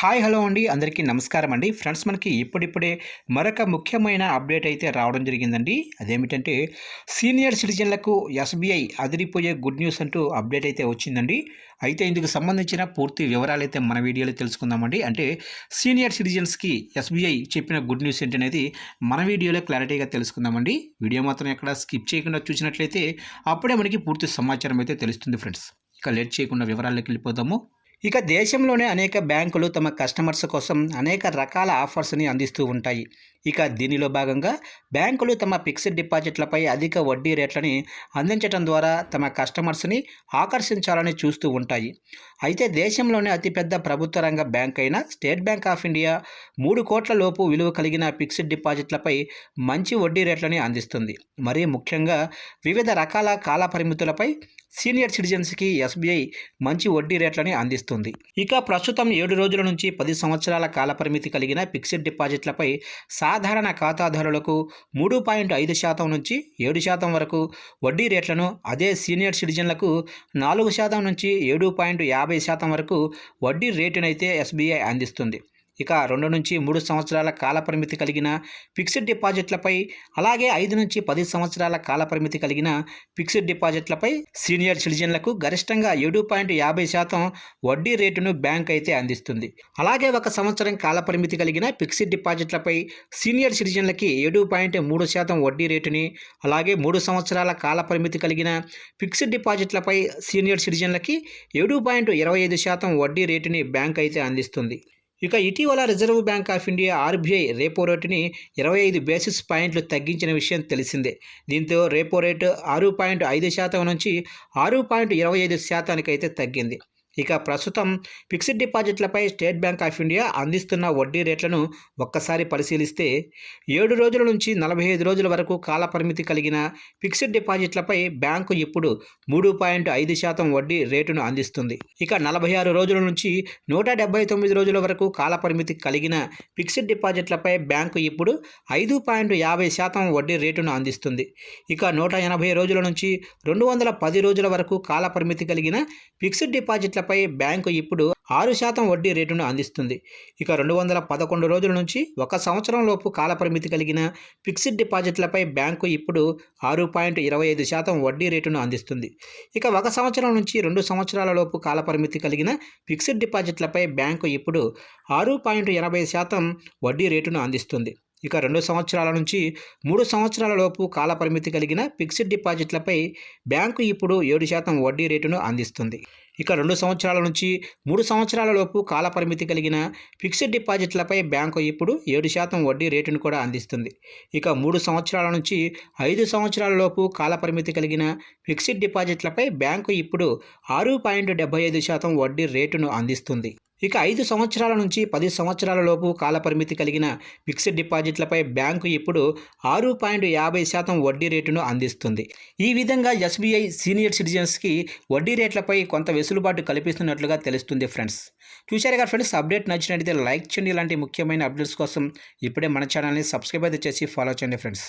Hi hello అండి. అందరికీ నమస్కారం అండి. ఫ్రెండ్స్ మనకి ఇప్పుడిప్పుడే మరొక ముఖ్యమైన అప్డేట్ అయితే రావడం జరిగిందండి. అదేమిటంటే సీనియర్ సిటిజన్లకు ఎస్బీఐ అదిరిపోయే గుడ్ న్యూస్ అంటూ అప్డేట్ అయితే వచ్చిందండి. అయితే ఇందుకు సంబంధించిన పూర్తి వివరాలు అయితే మన వీడియోలో తెలుసుకుందామండి. అంటే సీనియర్ సిటిజన్స్కి ఎస్బీఐ చెప్పిన గుడ్ న్యూస్ ఏంటనేది మన వీడియోలో క్లారిటీగా తెలుసుకుందామండి. వీడియో మాత్రం ఎక్కడ స్కిప్ చేయకుండా చూసినట్లయితే అప్పుడే మనకి పూర్తి సమాచారం అయితే తెలుస్తుంది ఫ్రెండ్స్. ఇక లేట్ చేయకుండా వివరాల్లోకి వెళ్ళిపోదాము. ఇక దేశంలోనే అనేక బ్యాంకులు తమ కస్టమర్స్ కోసం అనేక రకాల ఆఫర్స్ని అందిస్తూ ఉంటాయి. ఇక దీనిలో భాగంగా బ్యాంకులు తమ ఫిక్స్డ్ డిపాజిట్లపై అధిక వడ్డీ రేట్లని అందించడం ద్వారా తమ కస్టమర్స్ని ఆకర్షించాలని చూస్తూ ఉంటాయి. అయితే దేశంలోనే అతిపెద్ద ప్రభుత్వ రంగ బ్యాంక్ అయిన స్టేట్ బ్యాంక్ ఆఫ్ ఇండియా మూడు కోట్ల లోపు విలువ కలిగిన ఫిక్స్డ్ డిపాజిట్లపై మంచి వడ్డీ రేట్లని అందిస్తుంది. మరీ ముఖ్యంగా వివిధ రకాల కాల పరిమితులపై సీనియర్ సిటిజన్స్కి ఎస్బీఐ మంచి వడ్డీ రేట్లని అందిస్తుంది. ఇక ప్రస్తుతం ఏడు రోజుల నుంచి పది సంవత్సరాల కాలపరిమితి కలిగిన ఫిక్స్డ్ డిపాజిట్లపై సాధారణ ఖాతాదారులకు మూడు పాయింట్ ఐదు శాతం నుంచి ఏడు శాతం వరకు వడ్డీ రేట్లను అదే సీనియర్ సిటిజన్లకు నాలుగు శాతం నుంచి ఏడు పాయింట్ యాభై శాతం వరకు వడ్డీ రేటునైతే ఎస్బీఐ అందిస్తుంది. ఇక రెండు నుంచి మూడు సంవత్సరాల కాలపరిమితి కలిగిన ఫిక్స్డ్ డిపాజిట్లపై అలాగే ఐదు నుంచి పది సంవత్సరాల కాలపరిమితి కలిగిన ఫిక్స్డ్ డిపాజిట్లపై సీనియర్ సిటిజన్లకు గరిష్టంగా ఏడు పాయింట్ యాభై శాతం వడ్డీ రేటును బ్యాంక్ అయితే అందిస్తుంది. అలాగే ఒక సంవత్సరం కాలపరిమితి కలిగిన ఫిక్స్డ్ డిపాజిట్లపై సీనియర్ సిటిజన్లకి ఏడు పాయింట్ మూడు శాతం వడ్డీ రేటుని అలాగే మూడు సంవత్సరాల కాలపరిమితి కలిగిన ఫిక్స్డ్ డిపాజిట్లపై సీనియర్ సిటిజన్లకి ఏడు పాయింట్ ఇరవై ఐదు శాతం వడ్డీ రేటుని బ్యాంక్ అయితే అందిస్తుంది. ఇక ఇటీవల reserve bank of India RBI repo రేటుని ఇరవై ఐదు బేసిస్ పాయింట్లు తగ్గించిన విషయం తెలిసిందే. దీంతో రేపో రేటు ఆరు పాయింట్ ఐదు శాతం నుంచి ఆరు పాయింట్ ఇరవై ఐదు శాతానికైతే తగ్గింది. ఇక ప్రస్తుతం ఫిక్స్డ్ డిపాజిట్లపై స్టేట్ బ్యాంక్ ఆఫ్ ఇండియా అందిస్తున్న వడ్డీ రేట్లను ఒక్కసారి పరిశీలిస్తే ఏడు రోజుల నుంచి నలభై ఐదు రోజుల వరకు కాలపరిమితి కలిగిన ఫిక్స్డ్ డిపాజిట్లపై బ్యాంకు ఇప్పుడు మూడు పాయింట్ ఐదు శాతం వడ్డీ రేటును అందిస్తుంది. ఇక నలభై ఆరు రోజుల నుంచి నూట డెబ్బై తొమ్మిది రోజుల వరకు కాలపరిమితి కలిగిన ఫిక్స్డ్ డిపాజిట్లపై బ్యాంకు ఇప్పుడు ఐదు పాయింట్ యాభై శాతం వడ్డీ రేటును అందిస్తుంది. ఇక నూట ఎనభై రోజుల నుంచి రెండు వందల పది రోజుల వరకు కాలపరిమితి కలిగిన ఫిక్స్డ్ డిపాజిట్ల డిపాజిట్లపై బ్యాంకు ఇప్పుడు ఆరు శాతం వడ్డీ రేటును అందిస్తుంది. ఇక రెండు వందల పదకొండు రోజుల నుంచి ఒక సంవత్సరం లోపు కాలపరిమితి కలిగిన ఫిక్స్డ్ డిపాజిట్లపై బ్యాంకు ఇప్పుడు ఆరు పాయింట్ ఇరవై ఐదు శాతం వడ్డీ రేటును అందిస్తుంది. ఇక ఒక సంవత్సరం నుంచి రెండు సంవత్సరాల లోపు కాలపరిమితి కలిగిన ఫిక్స్డ్ డిపాజిట్లపై బ్యాంకు ఇప్పుడు ఆరు పాయింట్ ఎనభై శాతం వడ్డీ రేటును అందిస్తుంది. ఇక రెండు సంవత్సరాల నుంచి మూడు సంవత్సరాల లోపు కాలపరిమితి కలిగిన ఫిక్స్డ్ డిపాజిట్లపై బ్యాంకు ఇప్పుడు ఏడు శాతం వడ్డీ రేటును అందిస్తుంది. ఇక రెండు సంవత్సరాల నుంచి మూడు సంవత్సరాల లోపు కాలపరిమితి కలిగిన ఫిక్స్డ్ డిపాజిట్లపై బ్యాంకు ఇప్పుడు ఏడు శాతం వడ్డీ రేటును కూడా అందిస్తుంది. ఇక మూడు సంవత్సరాల నుంచి ఐదు సంవత్సరాల లోపు కాలపరిమితి కలిగిన ఫిక్స్డ్ డిపాజిట్లపై బ్యాంకు ఇప్పుడు ఆరు పాయింట్ డెబ్బై ఐదు శాతం వడ్డీ రేటును అందిస్తుంది. ఇక ఐదు సంవత్సరాల నుంచి పది సంవత్సరాల లోపు కాలపరిమితి కలిగిన ఫిక్స్డ్ డిపాజిట్లపై బ్యాంకు ఇప్పుడు ఆరు పాయింట్ యాభై శాతం వడ్డీ రేటును అందిస్తుంది. ఈ విధంగా ఎస్బీఐ సీనియర్ సిటిజన్స్కి వడ్డీ రేట్లపై కొంత వెసులుబాటు కల్పిస్తున్నట్లుగా తెలుస్తుంది ఫ్రెండ్స్. చూశారు కదా ఫ్రెండ్స్ అప్డేట్ నచ్చినట్లయితే లైక్ చేయండి. ఇలాంటి ముఖ్యమైన అప్డేట్స్ కోసం ఇప్పుడే మన ఛానల్ని సబ్స్క్రైబ్ అయితే చేసి ఫాలో చేయండి ఫ్రెండ్స్.